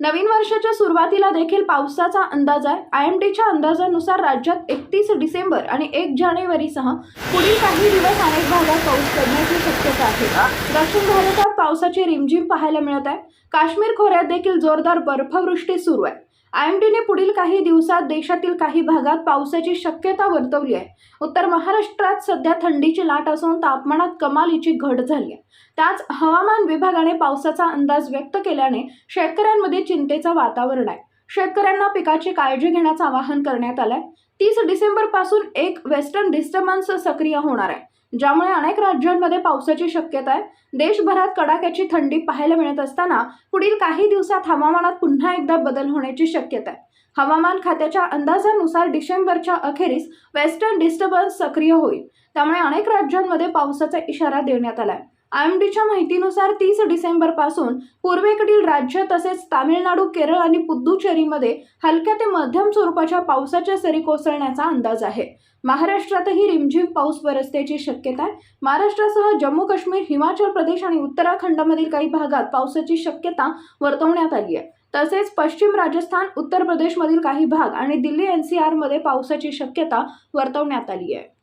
नवीन वर्षाच्या सुरुवातीला देखील पावसाचा अंदाज आहे. आय एम डीच्या अंदाजानुसार राज्यात एकतीस डिसेंबर आणि एक जानेवारीसह पुढील काही दिवस अनेक भागात पाऊस पडण्याची शक्यता आहे. दक्षिण भारतात पावसाची रिमझिम पाहायला मिळत आहे. काश्मीर खोऱ्यात देखील जोरदार बर्फवृष्टी सुरू आहे. आय एम डीने पुढील काही दिवसात देशातील काही भागात पावसाची शक्यता वर्तवली आहे. उत्तर महाराष्ट्रात सध्या थंडीची लाट असून तापमानात कमालीची घट झाली आहे. त्याच हवामान विभागाने पावसाचा अंदाज व्यक्त केल्याने शेतकऱ्यांमध्ये चिंतेचं वातावरण आहे. शेतकऱ्यांना पिकाची काळजी घेण्याचं आवाहन करण्यात आलंय. तीस डिसेंबरपासून एक वेस्टर्न डिस्टर्बन्स सक्रिय होणार आहे. ज्यामुळे अनेक राज्यांमध्ये पावसाची शक्यता आहे. देशभरात कडाक्याची थंडी पाहायला मिळत असताना पुढील काही दिवसात हवामानात पुन्हा एकदा बदल होण्याची शक्यता आहे. हवामान खात्याच्या अंदाजानुसार डिसेंबरच्या अखेरीस वेस्टर्न डिस्टर्बन्स सक्रिय होईल. त्यामुळे अनेक राज्यांमध्ये पावसाचा इशारा देण्यात आला आहे आयएमडीच्या माहितीनुसार तीस डिसेंबरपासून पूर्वेकडील राज्य तसेच तामिळनाडू केरळ आणि पुद्दुचेरीमध्ये हलक्या ते मध्यम स्वरूपाच्या पावसाच्या सरी कोसळण्याचा अंदाज आहे. महाराष्ट्रातही रिमझिम पाऊस बरसण्याची शक्यता आहे. महाराष्ट्रासह जम्मू काश्मीर हिमाचल प्रदेश आणि उत्तराखंडमधील काही भागात पावसाची शक्यता वर्तवण्यात आली आहे. तसेच पश्चिम राजस्थान उत्तर प्रदेशमधील काही भाग आणि दिल्ली एनसीआरमध्ये पावसाची शक्यता वर्तवण्यात आली आहे.